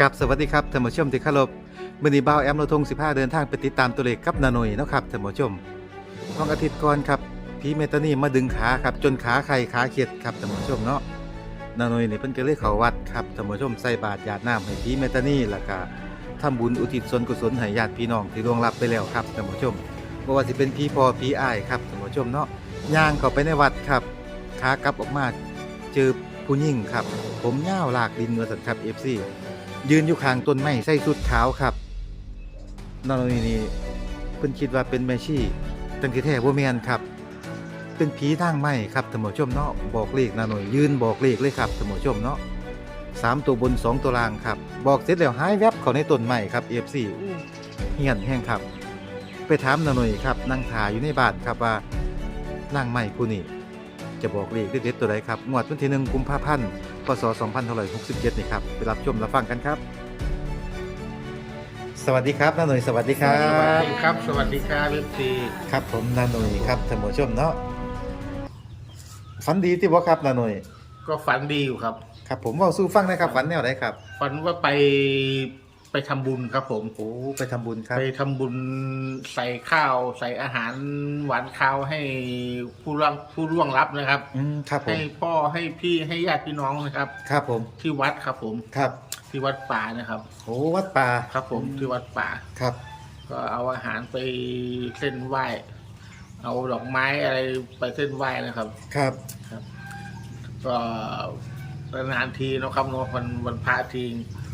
กับสวัสดีครับท่านผู้ชมที่เคารพมื้อนี้บ่าวแอมโลทง15 เดินทางไปติดตามตัวเลขกับนาหน่ยนะครับท่านผู้ชมวันอาทิตย์ก่อนครับผีเมตานี่มาดึงขาครับจนขาไข่ขาเขียดครับท่านผู้ชมเนาะนาหน่ยนี่เพิ่นก็เลยเข้าวัดครับท่านผู้ชมใส่บาตรหยาดน้ำให้ผีเมตานี่แล้วก็ทำบุญอุทิศส่วนกุศลให้ญาติพี่น้องที่ล่วงลับไปแล้วครับท่านผู้ชมบ่ว่าสิเป็นพี่พ่อพี่อ้ายครับท่านผู้ชมเนาะย่างเข้าไปในวัดครับขากลับออกมาเจอผู้หญิงครับ ผมยาวลากดินว่าสันครับ FC ยืนอยู่ข้างต้นไม้ใส่สุดขาวครับนอนนี่นี่เพิ่นคิดว่าเป็นแม่ชีตั้งที่แท้บ่แม่นครับ เป็นผีทางไม้ครับท่านผู้ชมเนาะบอกเลขนาหน่อยยืนบอกเลขเลยครับท่านผู้ชมเนาะสามตัวบนสองตัวล่างครับ บอกเสร็จแล้วหายแวบเข้าในต้นไม้ครับ FC อู้เฮียนแห้งครับ ไปถามนาหน่อยครับนั่งถ่ายอยู่ในบ้านครับว่านั่งไม้ผู้นี้จะบอกเลขเด็ดตัวใดครับงวดวันที่หนึ่งกุมภาพันธ์ พศ2567 นี่ครับ ไปรับชมรับฟังกันครับ สวัสดีครับน้าหน่ยสวัสดีครัสวัสบ ดีครับ สวัสดีครับเอฟซีครับผมน้าหน่ยครับท่านผู้ชมเนาะฝันดีที่บ่ครับน้าหน่ยก็ฝันดีอยู่ครับ ครับผมเว่าสู้ฟังหนะครับฝันแนวไหนครับ ฝันว่าไป ไปทำบุญครับผมโอ้ไปทำบุญครับ ไปทำบุญใส่ข้าวใส่อาหารหวานข้าวให้ผู้ร่วงผู้ร่วงรับนะครับ อืมครับผให้มพ่อให้พี่ให้ญาติพี่น้องนะครับ ครับผมที่วัดครับผมครับที่วัดป่านะครับ โอ้วัดป่าครับผมที่วัดป่า ครับ ก็เอาอาหารไปเส้นไหว้ เอาดอกไม้อะไรไปเส้นไหว้นะครับ ครับ ก็ นานทีเนาะครับเนาะวันวันพระที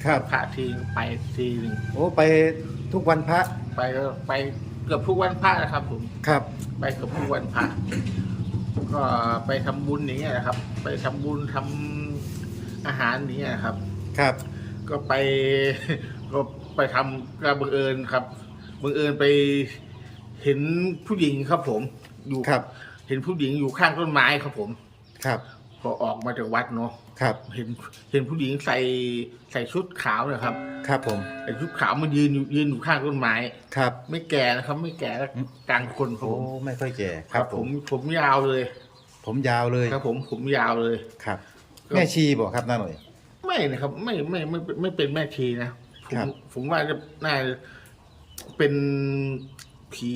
ครับ พระทีไปทีหนึ่งโอ้ไปทุกวันพระไปก็ไปเกือบทุกวันพระนะครับผมครับ ไปเกือบทุกวันพระก็ไปทำบุญอย่างเงี้ยนะครับ ไปทำบุญทำอาหารอย่างเงี้ยครับ ครับ ก็ไป ก็ไปทำก็บังเอิญครับบังเอิญไปเห็นผู้หญิงครับผมอยู่ครับ เห็นผู้หญิงอยู่ข้างต้นไม้ครับผม ครับ พอออกมาจากวัดเนาะครับ เห็นเห็นผู้หญิงใส่ใส่ชุดขาวนะครับ ครับผม ใส่ชุดขาวมันยืนอยู่ยืนอยู่ข้างต้นไม้ ครับ ไม่แก่นะครับ ไม่แก่แล้วกลางคนครับโอ้ผมไม่ค่อยแก่ครับผม ผมยาวเลย ผมยาวเลยครับ ผมผมยาวเลย ครับแม่ชีบอกครับน้าหน่อย ไม่นะครับ ไม่ไม่ไม่ไม่ไม่เป็นแม่ชีนะผครัมบ ผมว่าจะน่าจะเป็นผี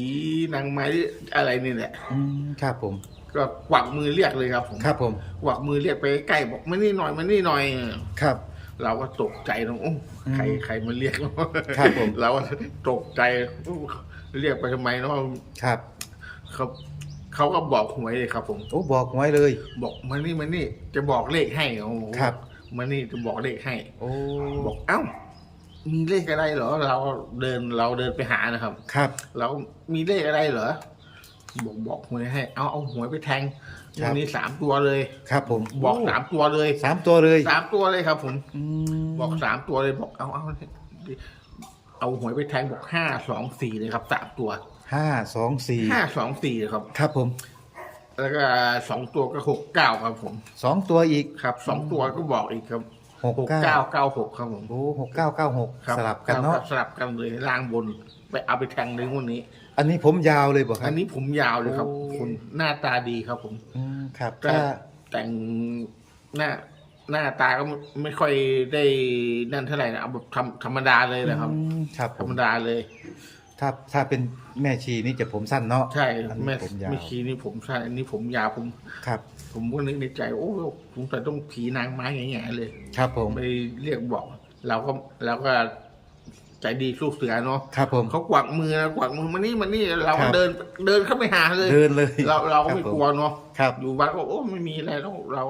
นางไม้อะไรนี่แหละ อืมครับผม ก็กวักมือเรียกเลยครับผมครับผมกวักมือเรียกไปใกล้บอกมานี่หน่อยมานี่หน่อย ครับ เราก็ตกใจนะโอ้ใครอืมใครมาเรียกเราครับผม เราก็ตกใจโอ้เรียกไปทำไมเนาะครับเขาเขาก็บอกหวยเลยครับ ผมโอ้บอกไว้เลย บอกมานี่มานี่ จะบอกเลขให้โอ้โหครับมานี่จะบอกเลขให้ โอ้บอกเอ้ามีเลขอะไรเหรอ เราเดินเราเดินไปหานะครับ ครับ เรามีเลขอะไรเหรอ บอกบอกหวยให้ เอาเอาหวยไปแทงวันนี้สามตัวเลย ครับผมบอกโสามตัวเลยสามตัวเลยสามตัวเลยครับ ผม อืมบอกสามตัวเลยบอกเอาเอาเอาหวยไปแทงบอกห้าสองสี่เลยครับสามตัวห้าสองสี่ห้าสองสี่ครับ ครับผมแล้วก็สองตัวก็หกเก้าครับผม สองตัวอีก ครับสองตัวก็บอกอีกครับหกหกเก้าเก้า เก้าหกครับผมโอ้หกเก้าเก้าหกครับสลับกันเนาะสลับกันเลยล่างบน ไปเอาไปแทงเลยวันนี้ อันนี้ผมยาวเลยบอกครัอับ นนี้ผมยาวเลยครับ โอ้ คุณหน้าตาดีครับ ผมอืมครับแต่ถ้าแต่งหน้าหน้าตาก็ไม่ไม่ค่อยได้นั่นเท่าไหร่นะเอาแบบธรรมธรรมดาเลยแหละครับ อืมครับผธรมรมดาเลย ถ้าถ้าเป็นแม่ชีนี่จะผมสั้นเนาะใช่อันนี้แม่ผมยาวไม่คีนี่ผมใช่อันนี้ผมยาวผม ครับ ผมก็นึกในใจ โอ้ผมแต่ต้องผีนางไม้อย่างเงี้ยเลย ครับผม ไปเรียกบอก เราก็เราก็ ใจดีสู้เสือเนาะครับผมเขากวักมือนะกวักมือมานี่มานี่เราครัก็บเดินเดินเข้าไปหาเลย เดินเลย เราเราก็คบไม่ผกลัวเนาะครับอยู่วัดก็โอ้ไม่มีอะไรแล้วเรา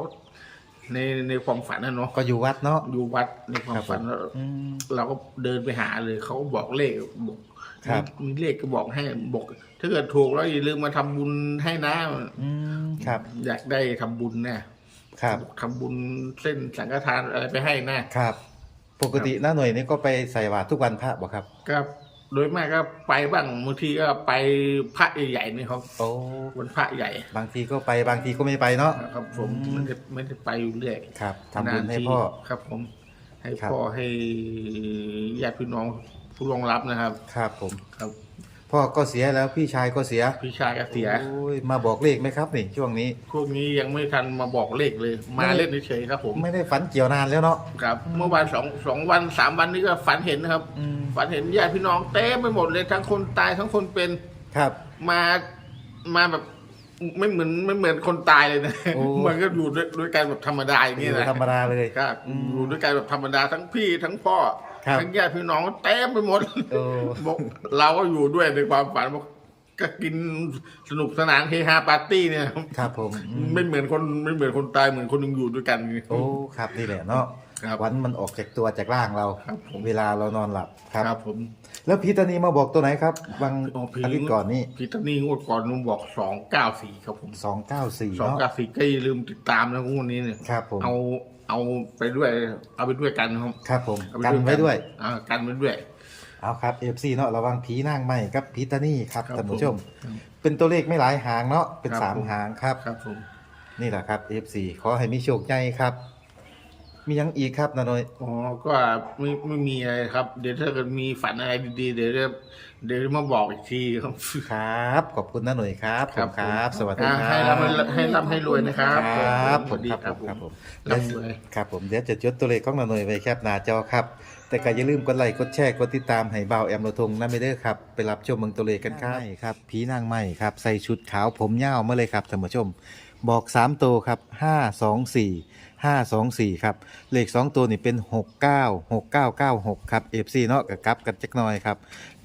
ในในความฝันนะเนาะก็อยู่วัดเนาะอยู่วัดในความฝันครับผมแล้วอืมเราก็เดินไปหาเลยเขาก็บอกเลขบอกครับมีมีเลขก็บอกให้บอก ถ้าเกิดถูกแล้วอย่าลืมมาทำบุญให้นะอืมครับ อยากได้ทำบุญนะครับทำบุญเส้นสังฆทานอะไรไปให้นะครับ ปกติน้าหน่วยนี่ก็ไปใส่บาตรทุกวันพระบอกครับก็โดยมากก็ไปบ้างบางทีก็ไปพระใหญ่ๆนี่ครับโอ้วันพระใหญ่ บางทีก็ไปบางทีก็ไม่ไปเนาะนะครับ ผมอืมไม่ได้ไม่ได้ไปอยู่เรื่อยครับทำบุญนานให้ทีพ่อครับ ผม ให้ครับพ่อให้ญาติพี่น้องผู้รองรับนะครับ ครับผมครับ พ่อก็เสียแล้วพี่ชายก็เสียพี่ชายก็เสีย โอ้ยมาบอกเลขไหมครับนี่ช่วงนี้ พวกนี้ยังไม่ทันมาบอกเลขเลย มาเล่นเฉยๆครับผมไม่ได้ฝันเกี่ยวนานแล้วเนาะ ครับ เมื่อวานสองสองวันสามวันนี้ก็ฝันเห็นนะครับ อืม ฝันเห็นญาติพี่น้องเต็มไปหมดเลยทั้งคนตายทั้งคนเป็นครับ มามาแบบไม่เหมือนไม่เหมือนคนตายเลยนะโอ้ มันก็อยู่ด้วยด้วยกันแบบธรรมดาอย่างนี้นะธรรมดาเลย ครับอืม อยู่ด้วยกันแบบธรรมดาทั้งพี่ทั้งพ่อ ครับทั้งญาติพี่น้องเต็มไปหมดโอ้บอกเราก็อยู่ด้วยในความฝันบอกก็กินสนุกสนานเฮฮาปาร์ตี้เนี่ยครับผมอืมไม่เหมือนคนไม่เหมือนคนตายเหมือนคนหนึงอยู่ด้วยกันโอ้ครับนี่แหละเนาะครับ วันมันออกจากตัวจากร่างเรา ครับผม เวลาเรานอนหลับครับ ครับผม แล้วพีตานีมาบอกตัวไหนครับวันโอ้พี่อาทิตย์ก่อนนี่พี่ตานี่งวดก่อนนุมบอกสองเก้าสี่ครับผมสองเก้าสี่สองเนาะเก้าสี่ก็อย่าลืมติดตามนะงวดนี้เนี่ยครับผมเอาเอาไปด้วยเอาไปด้วยกันครับครับผมเอากันไว้ด้วยอ่ากันไว้ด้วยเอาครับเอฟซีเนาะระวังผีนางไม้กับผีตานี่ครับครับท่านผู้ชมผมเป็นตัวเลขไม่หลายหางเนาะเป็นครับสามผมหางครับครับผมนี่แหละครับเอฟซีขอให้มีโชคใหญ่ครับ มียังอีกครับนาโนยอ๋อก็ไม่ไม่มีอะไรครับ เดี๋ยวถ้าเกิดมีฝันอะไรดีๆ เดี๋ยวจะเดี๋ยวจะมาบอกอีกทีครับครับ ขอบคุณนาหน่ยครับผมครับ สวัสดีอ่าครับให้ร่ำให้ร่ำให้รวยนะครับครับสผวัมสดีครับครับผมผครับผมมร่ำรวยครับผมเดี๋ยวจะจดตัวเลขของนาหน่ยไว้แคปหน้าจอครับ แต่ก็อย่าลืมกดไลค์กดแชร์กดติดตามให้เบาแอมโรทงนะไม่เด้อครับไปรับชมเมืองตัวเลขกันครับครับผีนางไม้ครับใส่ชุดขาวผมยาวมาเลยครับท่านผู้ชม บอก3ตัวครับ5 2 4 5 2 4 ครับ เลข 2 ตัวนี่เป็น 6 9 6 9 9 6 ครับ FC เนาะกับกลับกันจักหน่อยครับ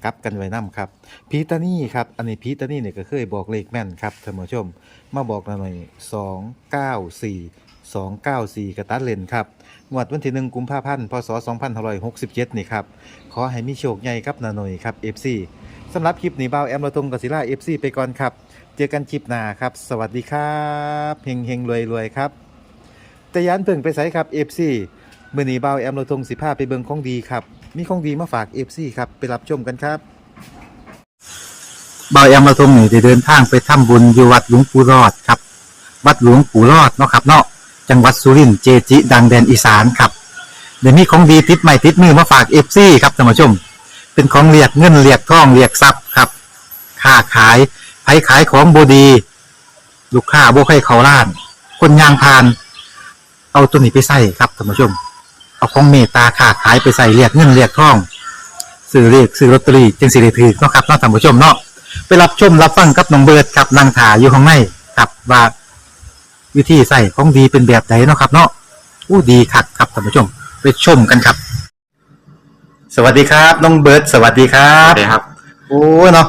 กลับกันไว้นํครับพีตานี่ครับอันนี้พีตานี่เนี่ยก็เคยบอกเลขแม่นครับท่านผู้ชม มาบอกหน่อย2 9 4 2 9 4 กระตัดเลนครับงวดวันที่ 1 กุมภาพันธ์พศ2567 นี่ครับ ขอให้มีโชคใหญ่ครับนาหน่อยครับ FC สำหรับคลิปนี้เบาแอมราตรงกับศิลา FC ไปก่อนครับ เจอกันคลิปหน้าครับ สวัสดีครับ เฮงเฮงรวยรวยครับ แต่ยันเพิ่งไปใส่ครับ FC เมื่อนี้เบาแอมเราทงสิผ้าไปเบิงของดีครับ มีของดีมาฝาก FC ครับ ไปรับชมกันครับเบาแอมเราทงนี่ได้เดินทางไปทำบุญอยู่วัดหลวงปู่รอดครับ วัดหลวงปู่รอดเนาะครับเนาะจังหวัดสุรินทร์เจจิ ดังแดนอีสานครับเดี๋ยวนี้ของดีติดใหม่ติดมือมาฝาก FC ครับท่านผู้ชม เป็นของเรียกเงินเรียกทองเรียกทรัพย์ครับค้าขายไผขายของบดี ลูกค้าบ่ใครเขาล้าน คนยางพาน เอาตัวนี้ไปใส่ครับท่านผู้ชม เอาของเมตตาค้าขายไปใส่เรียกเงินเรียกทองซื้อเรียกซื้อลอตเตอรี่จึงสิได้ถือเนาะครับเนาะท่านผู้ชมเนาะไปรับชมรับฟังกับน้องเบิร์ดครับนางถาอยู่ข้างในครับว่าวิธีใส่ของดีเป็นแบบไหนเนาะครับ เนาะอู้ดีคักครับท่านผู้ชม ไปชมกันครับ สวัสดีครับน้องเบิร์ดสวัสดีครัครับบครับ โอ้เนาะ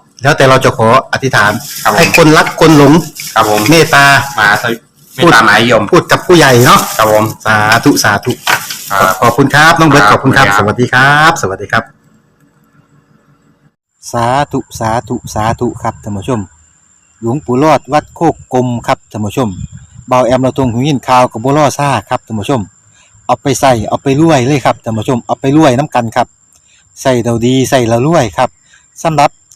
แล้วแต่เราจะขออธิษฐาน ครับผม ให้คนรักคนหลงครับผมเมตตา มาสวิไม่ตามหมายยมพูดกับผู้ใหญ่เนาะครับผมสาธุสาธุ ครับ ขอบคุณครับน้องเบิร์ตคขรับอบคุณครับขอบสคุณครับวัสดีครับ สวัสดีครับ สาธุสาธุสาธุครับท่านผู้ชม หลวงปู่รอดวัดโคกกลมครับท่านผู้ชมเบาแอมเราตรงหูยินข่าวกับบัวล่อซ่าครับท่านผู้ชม เอาไปใส่เอาไปรวยเลยครับท่านผู้ชมเอาไปรวยน้ำกันครับใส่เราดีใส่เรารวยครับสำหรับ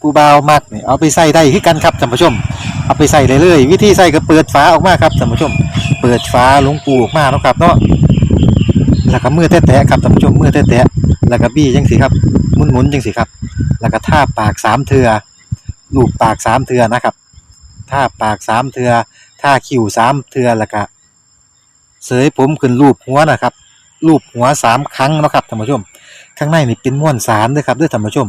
ผู้บ่าวมักนี่เอาไปใส่ได้คือกันครับท่านผู้ชม เอาไปใส่เลยเลย วิธีใส่ก็เปิดฝาออกมาครับท่านผู้ชม เปิดฝาหลวงปูออกมาเนาะครับเนาะแล้วก็มือแตะๆครับท่านผู้ชมมือแตะๆแล้วก็บี้จังสิครับหมุนๆจังสิครับ แล้วก็ท่าปากสามเทือลูบปากสามเทือนะครับท่าปากสามเทือท่าคิ้วสามเทือแล้วก็เสยผมขึ้นรูปหัวนะครับรูปหัวสามครั้งนะครับท่านผู้ชม ข้างในนี่เป็นม้วนสารด้วยครับด้วยท่านผู้ชม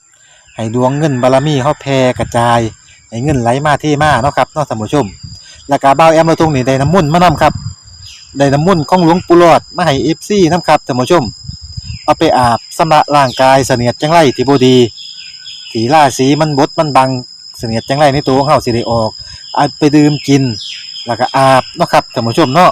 ให้ดวงเงินบารมีเขาแผ่กระจายให้เงินไหลมาเทมาเนาะครับเนาะท่านผู้ชมแล้วก็เบาแอมเราทุงนี่ได้น้ำมุ่นมานํครับได้น้ำมุ่นของหลวงปู่หลอดมาให้เอฟซีนํครับท่านผู้ชม เอาไปอาบสำระร่างกายเสนียดจังไรที่บดีถีล่าสีมันบดมันบังเสนียดจังไรในตัวของเฮาสิได้ออกเอาไปดื่มกิน แล้วก็อาบเนาะครับท่านผู้ชมเนาะ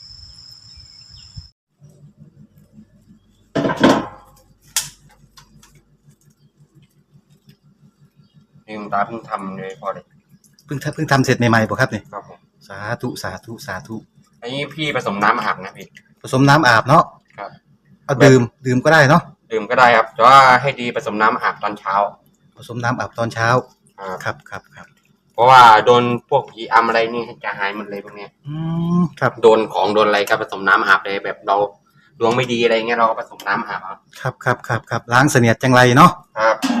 ตาเพิ่งทำเลยพอเลยเพิ่งเพิ่งทำเสร็จใหม่ๆบ่ครับนี่ครับผมสาธุสาธุสาธุอันนี้พี่ผสมน้ำอาบนะพี่ ผสมน้ำอาบเนาะครับ เอาดื่มดื่มก็ได้เนาะดื่มก็ได้ครับแต่ว่าให้ดีผสมน้ำอาบตอนเช้า ผสมน้ำอาบตอนเช้าครับครับครับครับเพราะว่าโดนพวกผีอำอะไรนี่จะหายหมดเลยพวกเนี้ยอืมครับโดนของโดนอะไรก็ผสมน้ำอาบเลยแบบเราดวงไม่ดีอะไรเงี้ยเราก็ผสมน้ำอาบครับครับครับครับครับล้างเสนียดจังไรเนาะครับส